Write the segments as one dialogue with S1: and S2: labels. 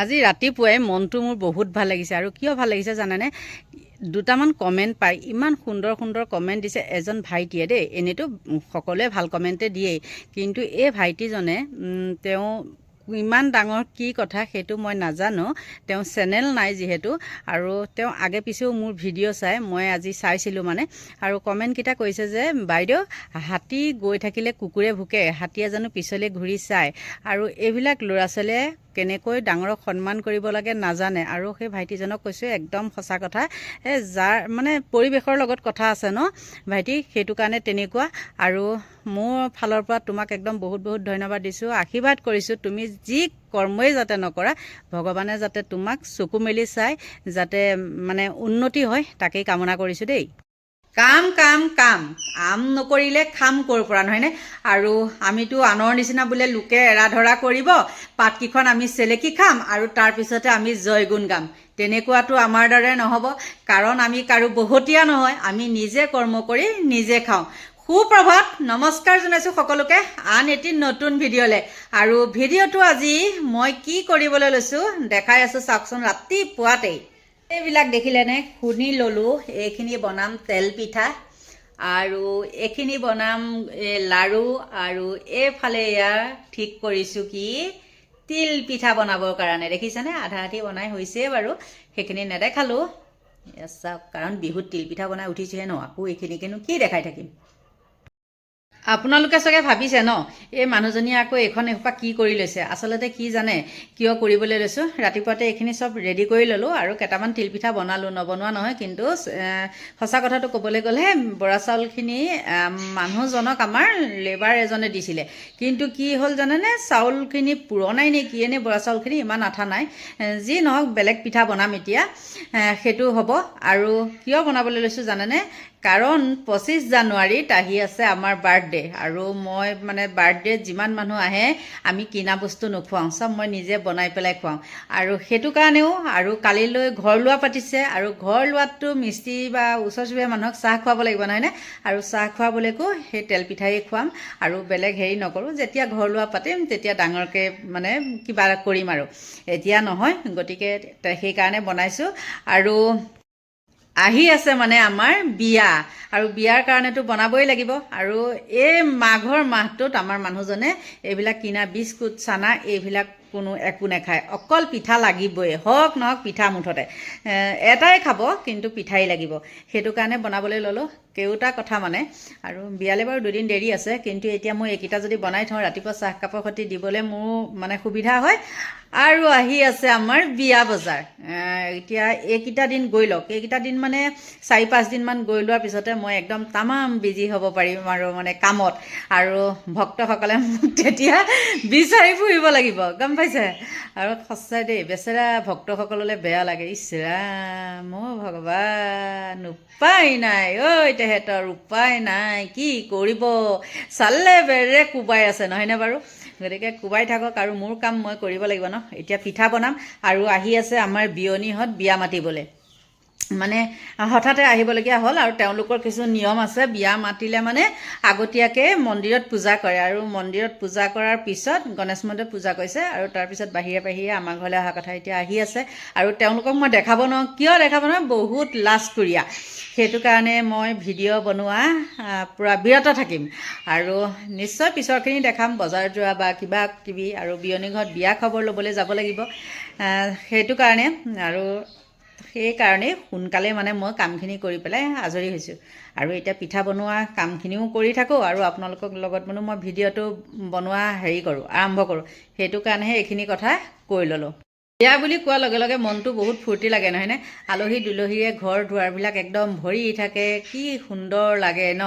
S1: আজি ৰাতিপুৱাই মনটো মোৰ বহুত ভাল লাগিছে। আৰু কিয় ভাল লাগিছে জানেনে? দুটামান কমেণ্ট পাই ইমান সুন্দৰ সুন্দৰ কমেণ্ট দিছে এজন ভাইটিয়ে দেই। এনেইতো সকলোৱে ভাল কমেণ্টে দিয়েই। কিন্তু এই ভাইটিজনে তেওঁ ইমান ডাঙৰ কি কথা সেইটো মই নাজানো। তেওঁ চেনেল নাই যিহেতু। আৰু তেওঁ আগে পিছেও মোৰ ভিডিঅ' চাই মই আজি চাইছিলোঁ মানে। আৰু কমেণ্টকেইটা কৈছে যে বাইদেউ হাতী গৈ থাকিলে কুকুৰে ভুকে হাতীয়ে জানো পিছলৈ ঘূৰি চায়। আৰু এইবিলাক ল'ৰা ছোৱালীয়ে কেনেকৈ ডাঙৰক সন্মান কৰিব লাগে নাজানে। আৰু সেই ভাইটিজনক কৈছোঁ একদম সঁচা কথা এই যাৰ মানে পৰিৱেশৰ লগত কথা আছে ন ভাইটি সেইটো কাৰণে তেনেকুৱা। আৰু মোৰ ফালৰ পৰা তোমাক একদম বহুত বহুত ধন্যবাদ দিছোঁ আশীৰ্বাদ কৰিছোঁ তুমি যি কৰ্মই যাতে নকৰা ভগৱানে যাতে তোমাক চকু মেলি চাই যাতে মানে উন্নতি হয় তাকেই কামনা কৰিছোঁ দেই। কাম কাম কাম। আম নকৰিলে খাম ক'ৰ পৰা, নহয়নে? আৰু আমিতো আনৰ নিচিনা বোলে লোকে এৰা ধৰা কৰিব পাতকেইখন আমি চেলেকি খাম আৰু তাৰপিছতে আমি জয়গুণ গাম। তেনেকুৱাতো আমাৰ দ্বাৰাই নহ'ব। কাৰণ আমি কাৰো বহতীয়া নহয়, আমি নিজে কৰ্ম কৰি নিজে খাওঁ। সুপ্ৰভাত, নমস্কাৰ জনাইছোঁ সকলোকে। আন এটি নতুন ভিডিঅ'লৈ। আৰু ভিডিঅ'টো আজি মই কি কৰিবলৈ লৈছোঁ, দেখাই আছোঁ চাওকচোন ৰাতিপুৱাতেই। এইবিলাক দেখিলেনে শুনি ল'লোঁ এইখিনি বনাম তেল পিঠা আৰু এইখিনি বনাম লাৰু আৰু এইফালে এয়া ঠিক কৰিছোঁ কি তিল পিঠা বনাবৰ কাৰণে। দেখিছেনে? আধা আধি বনাই হৈছেই বাৰু সেইখিনি নেদেখালোঁ। চাওক কাৰণ বিহুত তিল পিঠা বনাই উঠিছোহে ন? আকৌ এইখিনিকেনো কি দেখাই থাকিম? আপোনালোকে চাগে ভাবিছে ন? এই মানুহজনীয়ে আকৌ এইখন এসোপা কি কৰি লৈছে? আচলতে কি জানে? কিয় কৰিবলৈ লৈছোঁ? ৰাতিপুৱাতে এইখিনি চব ৰেডি কৰি ল'লোঁ আৰু কেইটামান তিলপিঠা বনালোঁ। নবনোৱা নহয় কিন্তু সঁচা কথাটো ক'বলৈ গ'লে বৰা চাউলখিনি মানুহজনক আমাৰ লেবাৰ এজনে দিছিলে। কিন্তু কি হ'ল জানেনে? চাউলখিনি পুৰণাই নে কিয়ে নে বৰা চাউলখিনি ইমান আঠা নাই। যি নহওক বেলেগ পিঠা বনাম এতিয়া। সেইটো হ'ব। আৰু কিয় বনাবলৈ লৈছোঁ জানেনে? কাৰণ পঁচিছ জানুৱাৰীত আহি আছে আমাৰ বাৰ্থডে। আৰু মই মানে বাৰ্থডেত যিমান মানুহ আহে আমি কিনা বস্তু নোখুৱাওঁ। চব মই নিজে বনাই পেলাই খুৱাওঁ। আৰু সেইটো কাৰণেও আৰু কালিলৈ ঘৰ লোৱা পাতিছে। আৰু ঘৰ লোৱাততো মিস্ত্ৰী বা ওচৰ চুবুৰীয়া মানুহক চাহ খুৱাব লাগিব নহয়নে? আৰু চাহ খুৱাবলৈকো সেই তেল পিঠাই খুৱাম। আৰু বেলেগ হেৰি নকৰোঁ। যেতিয়া ঘৰ লোৱা পাতিম তেতিয়া ডাঙৰকৈ মানে কিবা কৰিম আৰু। এতিয়া নহয় গতিকে সেইকাৰণে বনাইছোঁ। আৰু আহি আছে মানে আমাৰ বিয়া। আৰু বিয়াৰ কাৰণেতো বনাবই লাগিব। আৰু এই মাঘৰ মাহটোত আমাৰ মানুহজনে এইবিলাক কিনা বিস্কুট চানা এইবিলাক কোনো একো নাখায়। অকল পিঠা লাগিবই। হওক নহওক পিঠা মুঠতে। এটাই খাব কিন্তু পিঠাই লাগিব। সেইটো কাৰণে বনাবলৈ ল'লোঁ। কেওটা কথা মানে। আৰু বিয়ালৈ বাৰু দুদিন দেৰি আছে কিন্তু এতিয়া মই এইকেইটা যদি বনাই থওঁ ৰাতিপুৱা চাহকাপৰ সৈতে দিবলৈ মোৰ মানে সুবিধা হয়। আৰু আহি আছে আমাৰ বিয়া বজাৰ। এতিয়া এইকেইটা দিন গৈ লওক। এইকেইটা দিন মানে চাৰি পাঁচদিনমান গৈ লোৱাৰ পিছতে মই একদম তামাম বিজি হ'ব পাৰিম আৰু মানে কামত। আৰু ভক্তসকলে মোক তেতিয়া বিচাৰি ফুৰিব লাগিব গম পাইছে? আৰু সঁচাই দেই বেচেৰা ভক্তসকললৈ বেয়া লাগে। ইচৰাম অ' ভগৱান উপায় নাই। ঐ তেহেঁতৰ উপায় নাই। কি কৰিব? চালে বেৰে কোবাই আছে নহয়নে বাৰু? গতিকে কোবাই থাকক আৰু মোৰ কাম মই কৰিব লাগিব ন? এতিয়া পিঠা বনাম আৰু আহি আছে আমাৰ বিয়নীহঁত বিয়া মাতিবলৈ। মানে হঠাতে আহিবলগীয়া হ'ল আৰু তেওঁলোকৰ কিছু নিয়ম আছে। বিয়া মাতিলে মানে আগতীয়াকৈ মন্দিৰত পূজা কৰে আৰু মন্দিৰত পূজা কৰাৰ পিছত গণেশ মন্দিৰত পূজা কৰিছে আৰু তাৰপিছত বাহিৰে বাহিৰে আমাৰ ঘৰলৈ অহা কথা এতিয়া আহি আছে। আৰু তেওঁলোকক মই দেখাব নোৱাৰোঁ। কিয় দেখাব নোৱাৰোঁ? বহুত লাজকুৰীয়া। সেইটো কাৰণে মই ভিডিঅ' বনোৱা পূৰা বিৰত থাকিম। আৰু নিশ্চয় পিছৰখিনি দেখাম বজাৰ যোৱা বা কিবা কিবি আৰু বিয়নী ঘৰত বিয়া খবৰ ল'বলৈ যাব লাগিব। সেইটো কাৰণে আৰু সেইকাৰণেই সোনকালে মানে মই কামখিনি কৰি পেলাই আজৰি হৈছোঁ। আৰু এতিয়া পিঠা বনোৱা কামখিনিও কৰি থাকোঁ আৰু আপোনালোকৰ লগত মানে মই ভিডিঅ'টো বনোৱা হেৰি কৰোঁ আৰম্ভ কৰোঁ। সেইটো কাৰণেহে এইখিনি কথা কৈ ল'লোঁ। বিয়া বুলি কোৱাৰ লগে লগে মনটো বহুত ফূৰ্তি লাগে নহয়নে আলহী দুলহীৰে ঘৰ দুৱাৰবিলাক একদম ভৰি থাকে কি সুন্দৰ লাগে ন?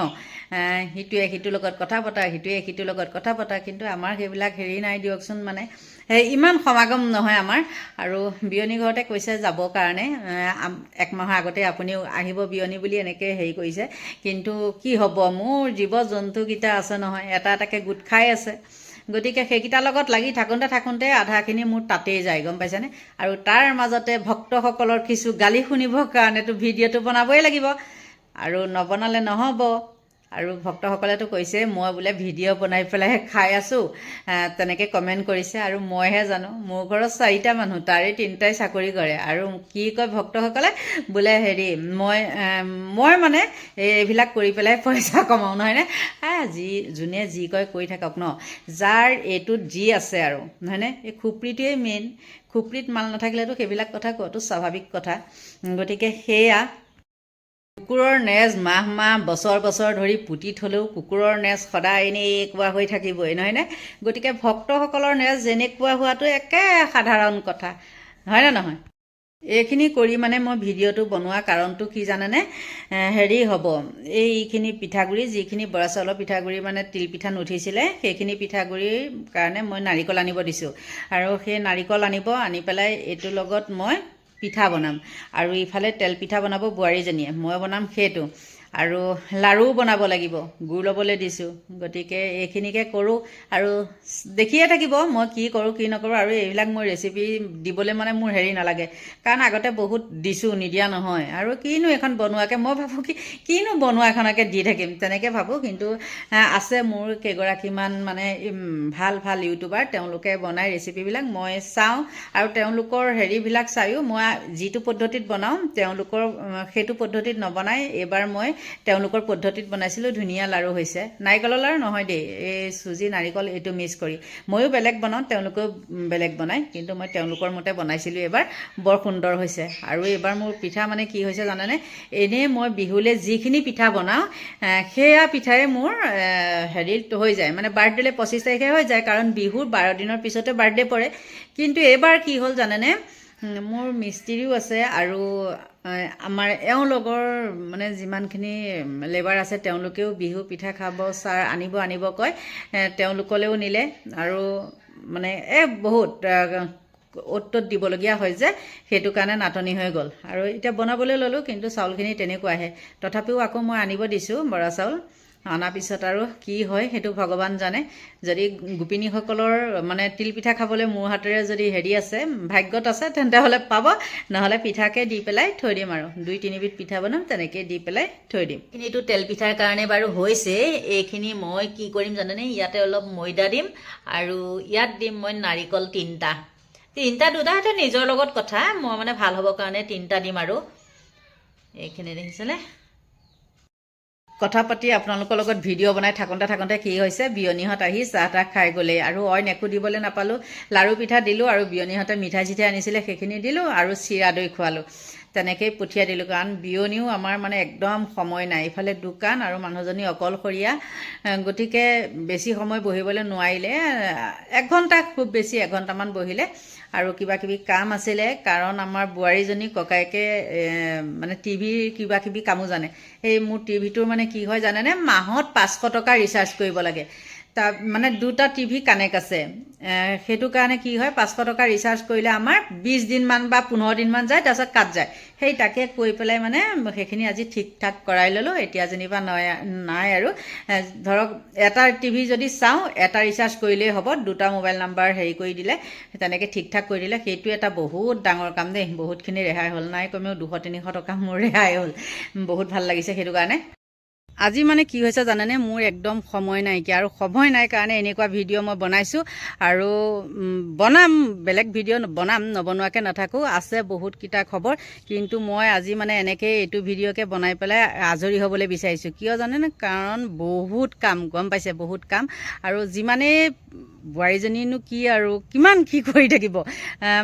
S1: সিটোৱে সিটোৰ লগত কথা পতা সিটোৱে সিটোৰ লগত কথা পতা কিন্তু আমাৰ সেইবিলাক হেৰি নাই দিয়কচোন মানে। ইমান সমাগম নহয় আমাৰ। আৰু বিয়নী ঘৰতে কৈছে যাবৰ কাৰণে এহ, আম- এক মাহৰ আগতে আপুনিও আহিব বিয়নী বুলি এনেকৈ হেৰি কৰিছে। কিন্তু কি হ'ব মোৰ জীৱ জন্তুকেইটা আছে নহয় এটা এটাকৈ গোট খাই আছে। গতিকে সেইকেইটাৰ লগত লাগি থাকোঁতে থাকোঁতে আধাখিনি মোৰ তাতেই যায় গম পাইছেনে? আৰু তাৰ মাজতে ভক্তসকলৰ কিছু গালি শুনিবৰ কাৰণেতো ভিডিঅ'টো বনাবই লাগিব। আৰু নবনালে নহ'ব। আৰু ভক্তসকলেতো কৈছে মই বোলে ভিডিঅ' বনাই পেলাই খাই আছোঁ তেনেকৈ কমেণ্ট কৰিছে আৰু মইহে জানো মোৰ ঘৰত চাৰিটা মানুহ তাৰে তিনিটাই চাকৰি কৰে। আৰু কি কয় ভক্তসকলে বোলে হেৰি মই মই মানে এইবিলাক কৰি পেলাই পইচা কমাওঁ নহয়নে? যি যোনে যি কয় কৰি থাকক ন। যাৰ এইটোত যি আছে আৰু নহয়নে? এই খুপৰিটোৱে মেইন খুপৰিত মাল নাথাকিলেতো সেইবিলাক কথা কোৱাটো স্বাভাৱিক কথা। গতিকে সেয়া কুকুৰৰ নেজ মাহ মাহ বছৰ বছৰ ধৰি পুতি থ'লেও কুকুৰৰ নেজ সদায় এনেকুৱা হৈ থাকিবই নহয়নে গতিকে ভক্তসকলৰ নেজ যেনেকুৱা হোৱাটো একে সাধাৰণ কথা হয়নে নহয়? এইখিনি কৰি মানে মই ভিডিঅ'টো বনোৱা কাৰণটো কি জানেনে? হেৰি হ'ব এইখিনি পিঠাগুড়ি যিখিনি বৰা চাউলৰ পিঠাগুড়ি মানে তিলপিঠা নুঠিছিলে সেইখিনি পিঠাগুড়িৰ কাৰণে মই নাৰিকল আনিব দিছোঁ। আৰু সেই নাৰিকল আনিব আনি পেলাই এইটোৰ লগত মই পিঠা বনাম। আৰু ইফালে তেল পিঠা বনাব বোৱাৰীজনীয়ে মই বনাম সেইটো। আৰু লাড়ুও বনাব লাগিব গুৰ ল'বলৈ দিছোঁ। গতিকে এইখিনিকে কৰোঁ আৰু দেখিয়ে থাকিব মই কি কৰোঁ কি নকৰোঁ আৰু এইবিলাক মোৰ ৰেচিপি দিবলৈ মানে মোৰ হেৰি নালাগে। কাৰণ আগতে বহুত দিছোঁ নিদিয়া নহয়। আৰু কিনো এখন বনোৱাকৈ মই ভাবোঁ কি কিনো বনোৱা এখনকে দি থাকিম তেনেকৈ ভাবোঁ। কিন্তু আছে মোৰ কেইগৰাকীমান মানে ভাল ভাল ইউটিউবাৰ তেওঁলোকে বনাই ৰেচিপিবিলাক মই চাওঁ আৰু তেওঁলোকৰ হেৰিবিলাক চায়ো। মই যিটো পদ্ধতিত বনাওঁ তেওঁলোকৰ সেইটো পদ্ধতিত নবনাই। এইবাৰ মই তেওঁলোকৰ পদ্ধতিত বনাইছিলোঁ ধুনীয়া লাড়ু হৈছে। নাৰিকলৰ লাড়ু নহয় দেই এই চুজি নাৰিকল এইটো মিক্স কৰি। ময়ো বেলেগ বনাওঁ তেওঁলোকেও বেলেগ বনায় কিন্তু মই তেওঁলোকৰ মতে বনাইছিলোঁ এইবাৰ বৰ সুন্দৰ হৈছে। আৰু এইবাৰ মোৰ পিঠা মানে কি হৈছে জানেনে? এনেই মই বিহুলৈ যিখিনি পিঠা বনাওঁ সেয়া পিঠাই মোৰ হেৰিত হৈ যায়। মানে বাৰ্থডেলৈ পঁচিছ তাৰিখে হৈ যায় কাৰণ বিহুৰ বাৰ দিনৰ পিছতে বাৰ্থডে পৰে। কিন্তু এইবাৰ কি হ'ল জানেনে? মোৰ মিস্ত্ৰীও আছে আৰু আমাৰ এওঁ লগৰ মানে যিমানখিনি লেবাৰ আছে তেওঁলোকেও বিহু পিঠা খাব চাৰ আনিব আনিব কয় তেওঁলোকলৈও নিলে আৰু মানে এই বহুত ত'ত দিবলগীয়া হয় যে সেইটো কাৰণে নাটনি হৈ গ'ল। আৰু এতিয়া বনাবলৈ ল'লোঁ কিন্তু চাউলখিনি তেনেকুৱাহে। তথাপিও আকৌ মই আনিব দিছোঁ বৰা চাউল। অনাৰ পিছত আৰু কি হয় সেইটো ভগৱান জানে। যদি গোপিনীসকলৰ মানে তিলপিঠা খাবলৈ মোৰ হাতেৰে যদি হেৰি আছে ভাগ্যত আছে তেন্তে হ'লে পাব। নহ'লে পিঠাকে দি পেলাই থৈ দিম আৰু। দুই তিনিবিধ পিঠা বনাম তেনেকৈ দি পেলাই থৈ দিম। এইখিনিতো তেল পিঠাৰ কাৰণে বাৰু হৈছে। এইখিনি মই কি কৰিম জানেনে? ইয়াতে অলপ ময়দা দিম আৰু ইয়াত দিম মই নাৰিকল তিনিটা। তিনিটা দুটা সেইটো নিজৰ লগত কথা। মই মানে ভাল হ'বৰ কাৰণে তিনিটা দিম আৰু। এইখিনি দেখিছেনে? কথা পাতি আপোনালোকৰ লগত ভিডিঅ' বনাই থাকোঁতে থাকোঁতে কি হৈছে? বিয়নীহঁত আহি চাহ তাহ খাই গ'লেই আৰু অইন একো দিবলৈ নাপালোঁ। লাড়ু পিঠা দিলোঁ আৰু বিয়নীহঁতে মিঠাই চিঠাই আনিছিলে সেইখিনি দিলোঁ আৰু চিৰা দৈ খোৱালোঁ। তেনেকেই পঠিয়াই দিলোঁ। কাৰণ বিয়নীও আমাৰ মানে একদম সময় নাই। ইফালে দোকান আৰু মানুহজনী অকলশৰীয়া। গতিকে বেছি সময় বহিবলৈ নোৱাৰিলে। এঘণ্টা খুব বেছি এঘণ্টামান বহিলে। আৰু কিবা কিবি কাম আছিলে, কাৰণ আমাৰ বোৱাৰীজনী ককায়েকে মানে টিভিৰ কিবা কিবি কামো জানে। সেই মোৰ টিভিটোৰ মানে কি হয় জানেনে, মাহত পাঁচশো টকা ৰিচাৰ্জ কৰিব লাগে। তাৰ মানে দুটা টিভি কানেক্ট আছে। সেইটো কাৰণে কি হয় পাঁচশ টকা ৰিচাৰ্জ কৰিলে আমাৰ বিছ দিনমান বা পোন্ধৰ দিনমান যায় তাৰপিছত কাট যায়। সেই তাকে কৈ পেলাই মানে সেইখিনি আজি ঠিক ঠাক কৰাই ল'লোঁ এতিয়া যেনিবা নাই নাই আৰু। ধৰক এটা টিভি যদি চাওঁ এটা ৰিচাৰ্জ কৰিলেই হ'ব দুটা মোবাইল নাম্বাৰ হেৰি কৰি দিলে তেনেকৈ ঠিক ঠাক কৰি দিলে সেইটো এটা বহুত ডাঙৰ কাম দেই। বহুতখিনি ৰেহাই হ'ল নাই কমেও দুশ তিনিশ টকা মোৰ ৰেহাই হ'ল। বহুত ভাল লাগিছে সেইটো কাৰণে। আজি মানে কি হৈছে জানেনে? মোৰ একদম সময় নাইকিয়া আৰু সময় নাই কাৰণে এনেকুৱা ভিডিঅ' মই বনাইছোঁ আৰু বনাম বেলেগ ভিডিঅ' বনাম নবনোৱাকৈ নাথাকোঁ আছে বহুতকেইটা খবৰ কিন্তু মই আজি মানে এনেকৈ এইটো ভিডিঅ'কে বনাই পেলাই আজৰি হ'বলৈ বিচাৰিছোঁ। কিয় জানেনে? কাৰণ বহুত কাম গম পাইছে? বহুত কাম আৰু যিমানেই বোৱাৰীজনীনো কি আৰু কিমান কি কৰি থাকিব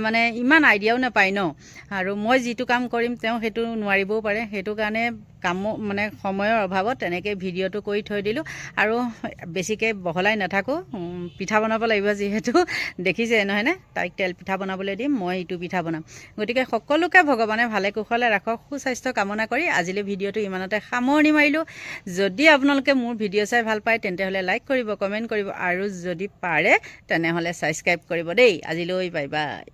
S1: মানে ইমান আইডিয়াও নাপায় ন? আৰু মই যিটো কাম কৰিম তেওঁ সেইটো নোৱাৰিবও পাৰে। সেইটো কাৰণে কামো মানে সময়ৰ অভাৱত তেনেকৈ ভিডিঅ'টো কৰি থৈ দিলোঁ। আৰু বেছিকৈ বহলাই নাথাকোঁ। পিঠা বনাব লাগিব যিহেতু। দেখিছে নহয়নে তাইক তেল পিঠা বনাবলৈ দিম মই ইটো পিঠা বনাম। গতিকে সকলোকে ভগৱানে ভালে কুশলে ৰাখক সুস্বাস্থ্য কামনা কৰি আজিলৈ ভিডিঅ'টো ইমানতে সামৰণি মাৰিলোঁ। যদি আপোনালোকে মোৰ ভিডিঅ' চাই ভাল পায় তেন্তে হ'লে লাইক কৰিব কমেণ্ট কৰিব আৰু যদি পাৰে তেনেহ'লে ছাবস্ক্ৰাইব কৰিব দেই। আজিলৈ বাই বাই